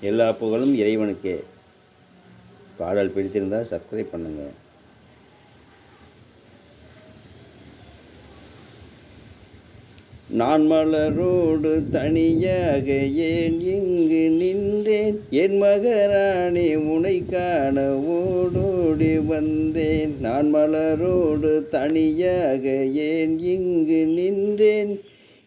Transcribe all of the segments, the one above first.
எல்லா புகழும் இறைவனுக்கே. பாடல் பிடித்திருந்தால் சப்ஸ்கிரைப் பண்ணுங்கள் நான் மலரோடு தனியாக ஏன் இங்கு நின்றேன்? என் மகராணி உனை காண ஓடோடி வந்தேன். நான் மலரோடு தனியாக ஏன் இங்கு நின்றேன்?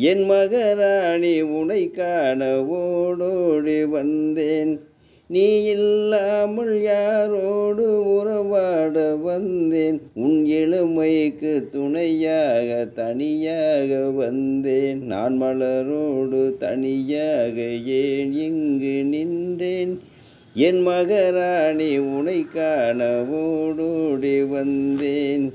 என் மகராணி உனை காண ஓடோடி வந்தேன். நீ இல்லாமல் யாரோடு உறவாட வந்தேன். உன் இளமைக்கு துணையாக தனியாக வந்தேன். நான் மலரோடு தனியாக ஏன் இங்கு நின்றேன்? என் மகராணி உனை காண ஓடோடி வந்தேன்.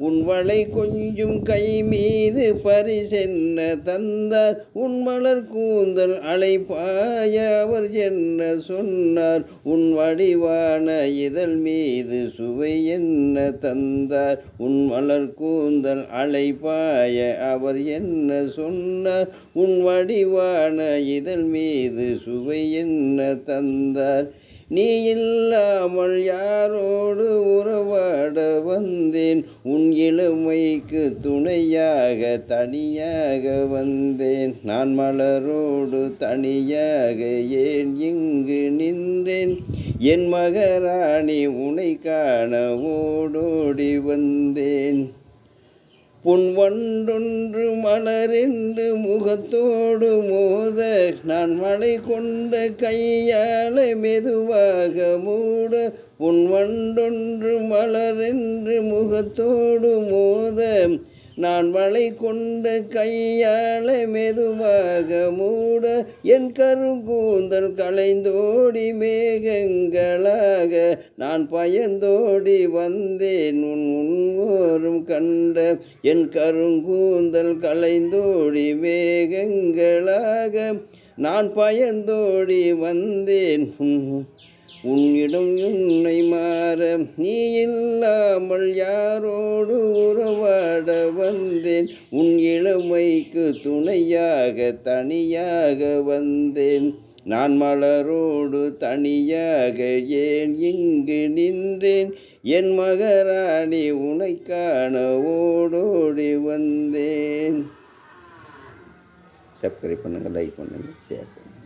உன் வளை கொஞ்சம் கை மீது பரிசென்ன தந்தார். உன் மலர் கூந்தல் அழைப்பாய அவர் என்ன சொன்னார்? உன் வடிவான இதழ் மீது சுவை என்ன தந்தார்? உன் மலர் கூந்தல் அழைப்பாய அவர் என்ன சொன்னார்? உன் வடிவான இதழ் மீது சுவை என்ன தந்தார்? நீ இல்லாமல் யாரோடு உறவாட வந்தேன்? உன் இளமைக்கு துணையாக தனியாக வந்தேன். நான் மலரோடு தனியாக ஏன் இங்கு நின்றேன்? என் மகராணி உனை காண ஓடோடி வந்தேன். பொன் வண்டொன்று மலரென்று முகத்தோடு மோத நான் மலை கொண்ட கையால மெதுவாக மூட பொன் வண்டொன்று மலரென்று முகத்தோடு மோத நான் மலை கொண்டு கையால மெதுவாக மூட என் கருங்கூந்தல் களைந்தோடி மேகங்களாக நான் பயந்தோடி வந்தேன். உன் முன்வோரும் கண்ட என் கருங்கூந்தல் களைந்தோடி மேகங்களாக நான் பயந்தோடி வந்தேன். உன்னிடம் உன்னை மாற நீ இல்லாமல் யாரோடு உறவு வந்தேன். உன் இளமைக்கு துணையாக தனியாக வந்தேன். நான் மலரோடு தனியாக ஏன் இங்கு நின்றேன்? என் மகராணி உனைக்கான ஓடோடி வந்தேன். சப்ஸ்கிரைப் பண்ணுங்கள் லைக் பண்ணுங்கள் ஷேர் பண்ணுங்கள்